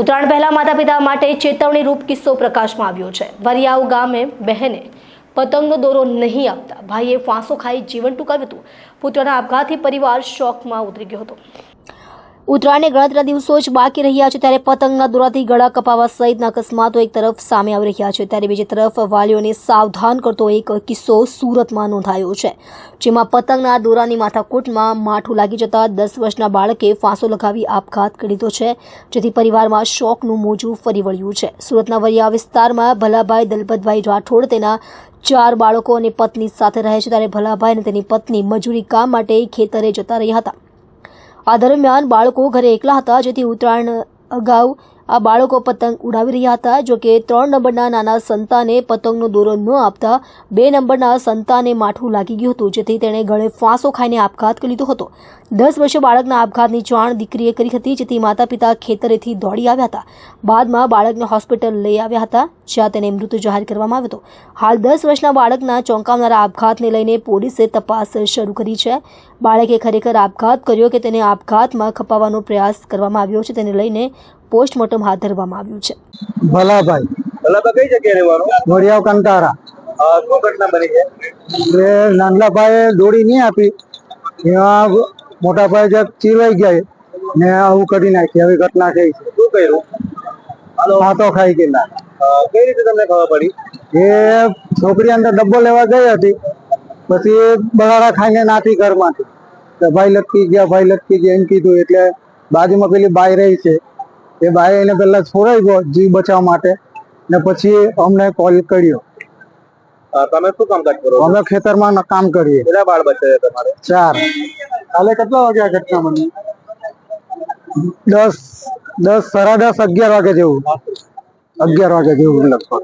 ઉત્તરાયણ પહેલા માતા પિતા માટે ચેતવણી રૂપ કિસ્સો પ્રકાશમાં આવ્યો છે. વરિયાવ ગામે બહેને પતંગનો દોરો નહીં આપતા ભાઈએ ફાંસો ખાઈ જીવન ટૂંકાવ્યું હતું. પુત્રના આપઘાતથી પરિવાર શોકમાં ઉતરી ગયો હતો. ઉત્તરાયણને ગણતરીના દિવસો જ બાકી રહ્યા છે ત્યારે પતંગના દોરાથી ગળા કપાવા સહિતના અકસ્માતો એક તરફ સામે આવી રહ્યા છે ત્યારે બીજી તરફ વાલીઓને સાવધાન કરતો એક કિસ્સો સુરતમાં નોંધાયો છે, જેમાં પતંગના દોરાની માથાકૂટમાં માઠું લાગી જતા દસ વર્ષના બાળકે ફાંસો લગાવી આપઘાત કરી છે, જેથી પરિવારમાં શોકનું મોજું ફરી વળ્યું છે. સુરતના વરિયા વિસ્તારમાં ભલાભાઈ દલપતભાઈ રાઠોડ તેના ચાર બાળકો અને પત્ની સાથે રહે છે, ત્યારે ભલાભાઈ અને તેની પત્ની મજૂરી કામ માટે ખેતરે જતા રહ્યા હતા. આ દરમિયાન બાળકો ઘરે એકલા હતા જેથી ઉત્તરાયણ અગાઉ આ બાળકો પતંગ ઉડાવી રહ્યા હતા, જો કે ત્રણ નંબરના નાના સંતાને પતંગનો દોરો ન આપતા બે નંબરના સંતાને માઠું લાગી ગયું હતું, જેથી તેણે ગળે ફાંસો ખાઈને આપઘાત કરી લીધો હતો. દસ વર્ષે બાળકના આપઘાતની જાણ દીકરીએ કરી હતી, જેથી માતા પિતા ખેતરેથી દોડી આવ્યા હતા. બાદમાં બાળકને હોસ્પિટલ લઈ આવ્યા હતા, જ્યાં તેને મૃત જાહેર કરવામાં આવ્યો હતો. હાલ દસ વર્ષના બાળકના ચોંકાવનારા આપઘાતને લઈને પોલીસે તપાસ શરૂ કરી છે. બાળકે ખરેખર આપઘાત કર્યો કે તેને આપઘાતમાં ખપાવવાનો પ્રયાસ કરવામાં આવ્યો છે, તેને લઈને પોસ્ટમોર્ટમ હાથ ધરવામાં આવ્યું છે. ભલાભાઈ. ભલાભાઈ કઈ જગ્યાએ રહેવાનું? વડિયાવ કંટારા. શું ઘટના બની છે? એ નાનલાભાઈએ દોડી નહીં આપી. એમાં મોટાભાઈ જે ચીરવાઈ ગયા ને આવું કરી નાખી. આવી ઘટના થઈ છે. શું કર્યું? હાથો ખાઈ ગયેલા. કઈ રીતે તમને ખબર પડી? એ છોકરી અંદર ડબ્બો લેવા ગઈ હતી. પછી બગાડા ખાઈને નાખી ઘરમાંથી. ભાઈ લટકી ગયા ભાઈ લટકી ગયા. એમ કીધું. એટલે બાજુમાં પેલી બાઈ રહી છે. એ ભાઈ એને પેલા છોડાઈ ગયો જીવ બચાવવા માટે ને પછી અમને કોલ કર્યો. તમે શું કામકાજ કરો અમે ખેતરમાં કામ કરીએ. કેટલા બાળ બચ્યા છે તમારે? ચાર. કાલે કેટલા વાગ્યા ઘટના બની? દસ દસ સાડા દસ અગિયાર વાગે જેવું. અગિયાર વાગે જેવું લગભગ.